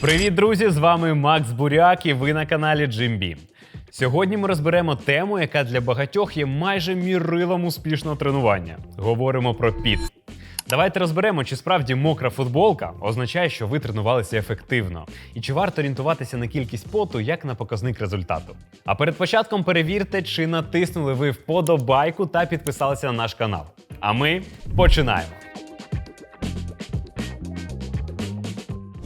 Привіт, друзі! З вами Макс Буряк і ви на каналі Джимбі. Сьогодні ми розберемо тему, яка для багатьох є майже мірилом успішного тренування. Говоримо про піт. Давайте розберемо, чи справді мокра футболка означає, що ви тренувалися ефективно, і чи варто орієнтуватися на кількість поту як на показник результату. А перед початком перевірте, чи натиснули ви вподобайку та підписалися на наш канал. А ми починаємо.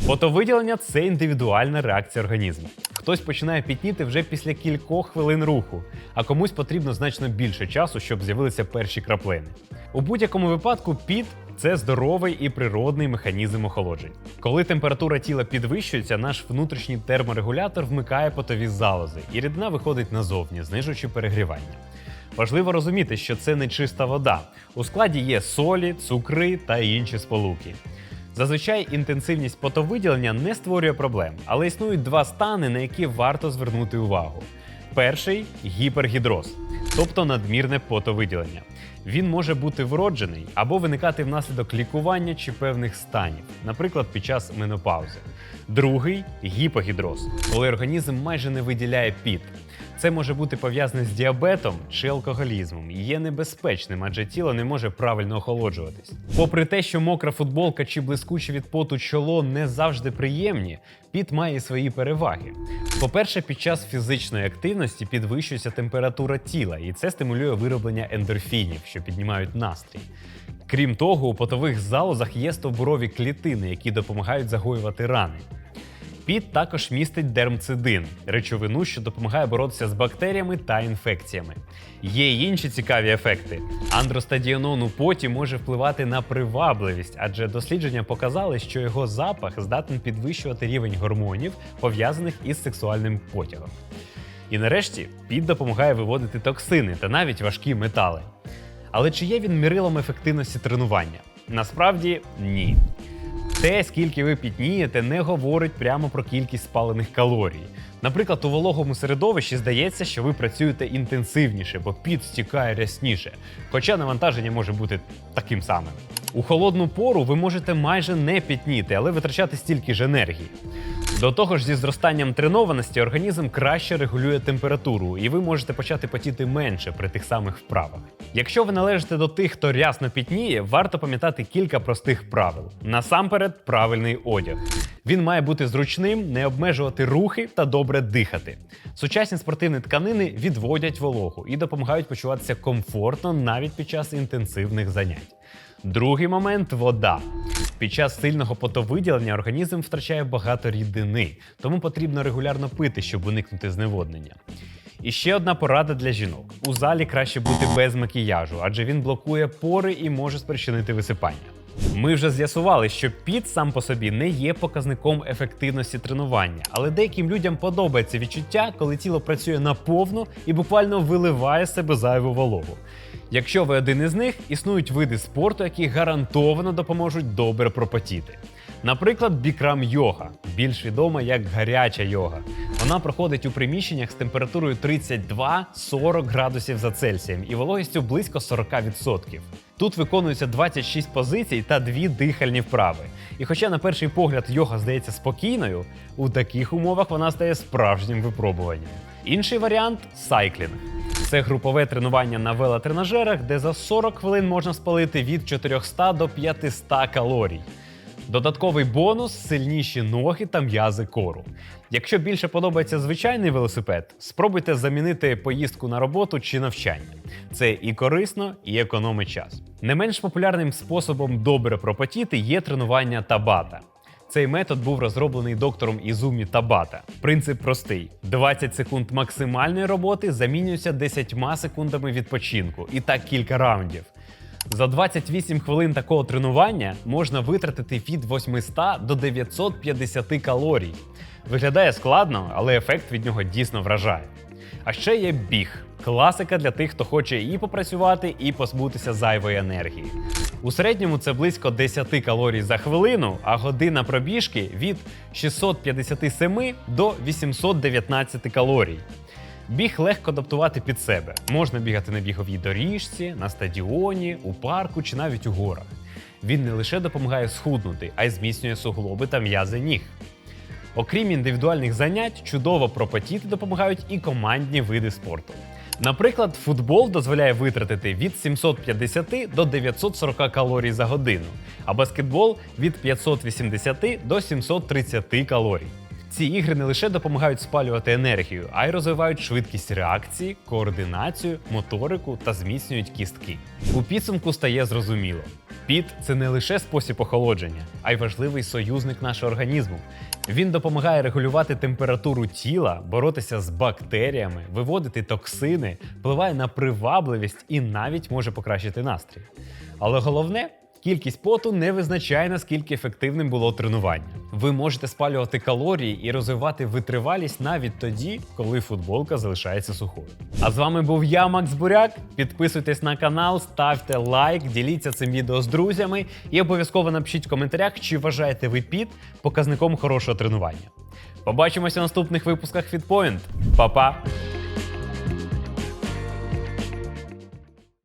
Потовиділення це індивідуальна реакція організму. Хтось починає пітніти вже після кількох хвилин руху, а комусь потрібно значно більше часу, щоб з'явилися перші краплини. У будь-якому випадку піт це здоровий і природний механізм охолоджень. Коли температура тіла підвищується, наш внутрішній терморегулятор вмикає потові залози, і рідина виходить назовні, знижуючи перегрівання. Важливо розуміти, що це не чиста вода. У складі є солі, цукри та інші сполуки. Зазвичай інтенсивність потовиділення не створює проблем, але існують два стани, на які варто звернути увагу. Перший гіпергідроз, тобто надмірне потовиділення. Він може бути вроджений або виникати внаслідок лікування чи певних станів, наприклад, під час менопаузи. Другий гіпогідроз, коли організм майже не виділяє піт. Це може бути пов'язане з діабетом чи алкоголізмом і є небезпечним, адже тіло не може правильно охолоджуватись. Попри те, що мокра футболка чи блискуче від поту чоло не завжди приємні, піт має свої переваги. По-перше, під час фізичної активності підвищується температура тіла, і це стимулює вироблення ендорфінів, що піднімають настрій. Крім того, у потових залозах є стовбурові клітини, які допомагають загоювати рани. Піт також містить дермцидин, речовину, що допомагає боротися з бактеріями та інфекціями. Є й інші цікаві ефекти. Андростадіонон у поті може впливати на привабливість, адже дослідження показали, що його запах здатен підвищувати рівень гормонів, пов'язаних із сексуальним потягом. І нарешті піт допомагає виводити токсини та навіть важкі метали. Але чи є він мірилом ефективності тренування? Насправді ні. Те, скільки ви пітнієте, не говорить прямо про кількість спалених калорій. Наприклад, у вологому середовищі здається, що ви працюєте інтенсивніше, бо піт стікає рясніше, хоча навантаження може бути таким самим. У холодну пору ви можете майже не пітніти, але витрачати стільки ж енергії. До того ж, зі зростанням тренованості організм краще регулює температуру, і ви можете почати потіти менше при тих самих вправах. Якщо ви належите до тих, хто рясно пітніє, варто пам'ятати кілька простих правил. Насамперед, правильний одяг. Він має бути зручним, не обмежувати рухи та добре дихати. Сучасні спортивні тканини відводять вологу і допомагають почуватися комфортно навіть під час інтенсивних занять. Другий момент вода. Під час сильного потовиділення організм втрачає багато рідини, тому потрібно регулярно пити, щоб уникнути зневоднення. І ще одна порада для жінок: у залі краще бути без макіяжу, адже він блокує пори і може спричинити висипання. Ми вже з'ясували, що піт сам по собі не є показником ефективності тренування, але деяким людям подобається відчуття, коли тіло працює наповну і буквально виливає себе зайву вологу. Якщо ви один із них, існують види спорту, які гарантовано допоможуть добре пропотіти. Наприклад, бікрам йога, більш відома як гаряча йога. Вона проходить у приміщеннях з температурою 32-40 градусів за Цельсієм і вологістю близько 40%. Тут виконується 26 позицій та дві дихальні вправи. І хоча на перший погляд йога здається спокійною, у таких умовах вона стає справжнім випробуванням. Інший варіант сайклінг. Це групове тренування на велотренажерах, де за 40 хвилин можна спалити від 400 до 500 калорій. Додатковий бонус сильніші ноги та м'язи кору. Якщо більше подобається звичайний велосипед, спробуйте замінити поїздку на роботу чи навчання. Це і корисно, і економить час. Не менш популярним способом добре пропотіти є тренування табата. Цей метод був розроблений доктором Ізумі Табата. Принцип простий: 20 секунд максимальної роботи замінюються 10 секундами відпочинку, і так кілька раундів. За 28 хвилин такого тренування можна витратити від 800 до 950 калорій. Виглядає складно, але ефект від нього дійсно вражає. А ще є біг класика для тих, хто хоче і попрацювати, і позбутися зайвої енергії. У середньому це близько 10 калорій за хвилину, а година пробіжки від 657 до 819 калорій. Біг легко адаптувати під себе. Можна бігати на біговій доріжці, на стадіоні, у парку чи навіть у горах. Він не лише допомагає схуднути, а й зміцнює суглоби та м'язи ніг. Окрім індивідуальних занять, чудово пропотіти допомагають і командні види спорту. Наприклад, футбол дозволяє витратити від 750 до 940 калорій за годину, а баскетбол від 580 до 730 калорій. Ці ігри не лише допомагають спалювати енергію, а й розвивають швидкість реакції, координацію, моторику та зміцнюють кістки. У підсумку стає зрозуміло: піт це не лише спосіб охолодження, а й важливий союзник нашого організму. Він допомагає регулювати температуру тіла, боротися з бактеріями, виводити токсини, впливає на привабливість і навіть може покращити настрій. Але головне. Кількість поту не визначає наскільки ефективним було тренування. Ви можете спалювати калорії і розвивати витривалість навіть тоді, коли футболка залишається сухою. А з вами був я, Макс Буряк. Підписуйтесь на канал, ставте лайк, діліться цим відео з друзями і обов'язково напишіть в коментарях, чи вважаєте ви піт показником хорошого тренування. Побачимося в наступних випусках FitPoint. Па-па!